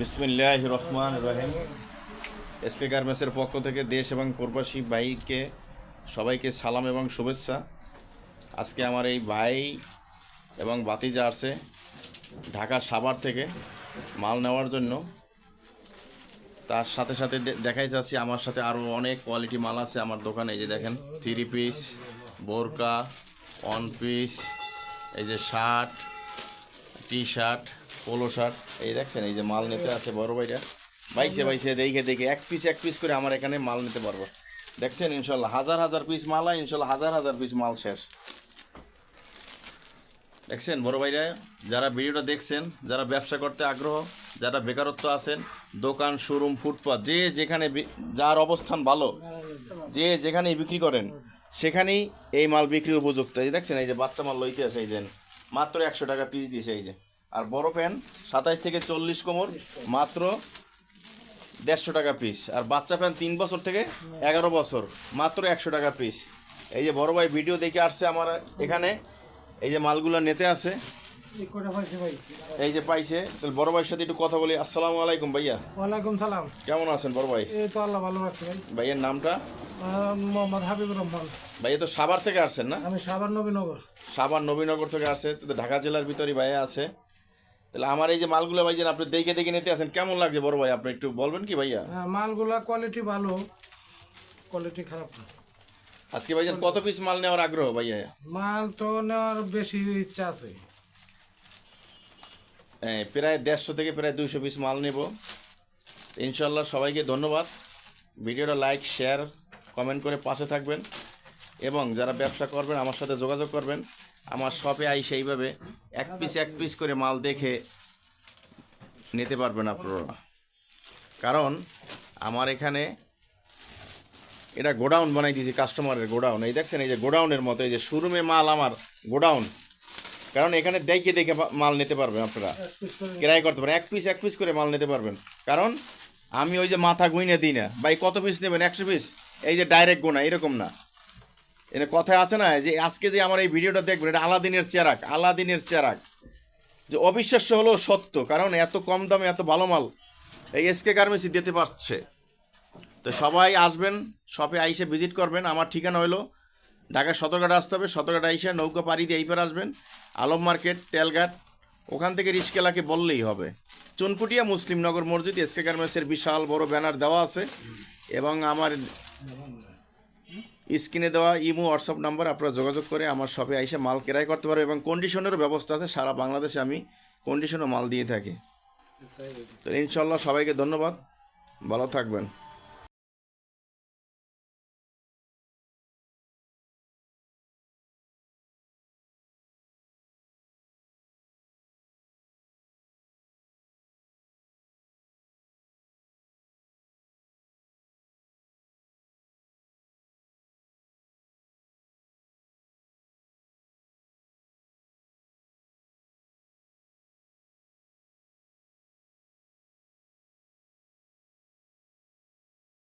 বিসমিল্লাহ রহমান রহিম এসকে গার্মেন্টসের পক্ষ থেকে দেশ এবং প্রবাসী ভাইকে, সবাইকে সালাম এবং শুভেচ্ছা। আজকে আমার এই ভাই এবং বাতিজা আসছে ঢাকা সাভার থেকে মাল নেওয়ার জন্য। তার সাথে সাথে দেখাই যাচ্ছি, আমার সাথে আরও অনেক কোয়ালিটি মাল আছে আমার দোকানে। এই যে দেখেন থ্রি পিস বোরকা ওয়ান পিস এই যে শার্ট টি শার্ট পোলো শার্ট এই দেখছেন, এই যে মাল নিতে আছে বড় ভাইরা। বাইছে বাইছে, দেখে দেখে, এক পিস এক পিস করে আমার এখানে মাল নিতে পারব। দেখছেন, ইনশাল্লাহ, হাজার হাজার পিস মাল হয় ইনশাল্লাহ, হাজার হাজার পিস মাল শেষ। দেখছেন, বড় ভাইরা, যারা ভিডিওটা দেখছেন, যারা ব্যবসা করতে আগ্রহ, যারা বেকারত্ব আছেন, দোকান, শোরুম ফুটপাথ যে যেখানে যার অবস্থান ভালো, যে যেখানেই বিক্রি করেন, সেখানেই এই মাল বিক্রি উপযুক্ত। এই দেখছেন, এই যে বাচ্চা মাল লইতে আছে, এই যে, মাত্র একশো টাকা পিস দিয়েছে এই যে। আর বড় প্যান সাতাইশ থেকে চল্লিশ কোমর মাত্র দেড়শো টাকা পিস আর বাচ্চা প্যান তিন বছর থেকে এগারো বছর মাত্র একশো টাকা পিস এই যে বড় ভাই ভিডিও দেখে আসছে আমার এখানে এই যে মালগুলো নেতে আছে। এই ভাই এই যে পাইছে তাহলে বড় ভাইয়ের সাথে একটু কথা বলি। আসসালামু আলাইকুম ভাইয়া। ওয়ালাইকুম সালাম। কেমন আছেন বড় ভাই? এই তো আল্লাহ ভালো রাখছে ভাই। ভাইয়ের নামটা? মোহাম্মদ হাবিবুর রহমান। ভাইয়া তো সাভার থেকে আসছেন না? আমি সাভার নবীনগর। সাভার নবীনগর থেকে আসছে। তো ঢাকা জেলার ভিতরই ভাইয়া আছে। তাহলে আমার এই যে মালগুলো ভাই যেন আপনি দেখে দেখে নিতে আসেন কেমন লাগছে বড় ভাই? আপনি একটু বলবেন কি ভাইয়া? হ্যাঁ, মালগুলা কোয়ালিটি ভালো কোয়ালিটি খারাপ না। আজকে ভাইজান কত পিস মাল নেওয়ার আগ্রহ ভাইয়া? মাল তো নেওয়ার বেশি ইচ্ছা আছে। হ্যাঁ, প্রায় দেড়শো থেকে প্রায় দুইশো পিস মাল নেব। ইনশাল্লাহ সবাইকে ধন্যবাদ। ভিডিওটা লাইক শেয়ার কমেন্ট করে পাশে থাকবেন। এবং যারা ব্যবসা করবেন আমার সাথে যোগাযোগ করবেন আমার শপে আই সেইভাবে এক পিস এক পিস করে মাল দেখে নিতে পারবেন আপনারা। কারণ আমার এখানে এটা গোডাউন বানাই দিয়েছি কাস্টমারের গোডাউন। এই দেখছেন এই যে গোডাউনের মতো এই যে শোরুমে মাল আমার গোডাউন। কারণ এখানে দেখে দেখে মাল নিতে পারবেন আপনারা। ক্রয় করতে পারেন। এক পিস এক পিস করে মাল নিতে পারবেন। কারণ আমি ওই যে মাথা গুইনে দিই না। ভাই কত পিস নেবেন? একশো পিস এই যে ডাইরেক্ট গোনা এরকম না। এর কথায় আছে না, যে আজকে যে আমার এই ভিডিওটা দেখবেন, এটা আলাদিনের চেরাক আলাদিনের চেরাক। যে অবিশ্বাস্য হলো সত্য, কারণ এত কম দামে এত ভালো মাল এই এসকে গার্মেন্টসই দিতে পারছে। তো সবাই আসবেন, শপে আইসে ভিজিট করবেন, আমার ঠিকানা হলো ঢাকা সতর্কটা আসতে হবে সতর্কটা আইসে নৌকা পাড়ি দিয়ে এই পারে আসবেন, আলম মার্কেট, তেলঘাট, ওখান থেকে রিস্কেলাকে বললেই হবে। চুনকুটিয়া মুসলিমনগর মসজিদ এসকে গার্মেন্টসের বিশাল বড় ব্যানার দেওয়া আছে, এবং আমার স্ক্রিনে দেওয়া ইমো হোয়াটসঅ্যাপ নাম্বার আপনারা যোগাযোগ করে আমার শপে এসে মাল কেরাই করতে পারবে এবং কন্ডিশনেরও ব্যবস্থা আছে। সারা বাংলাদেশে আমি কন্ডিশনও মাল দিয়ে থাকি। তো ইনশাল্লাহ সবাইকে ধন্যবাদ। ভালো থাকবেন।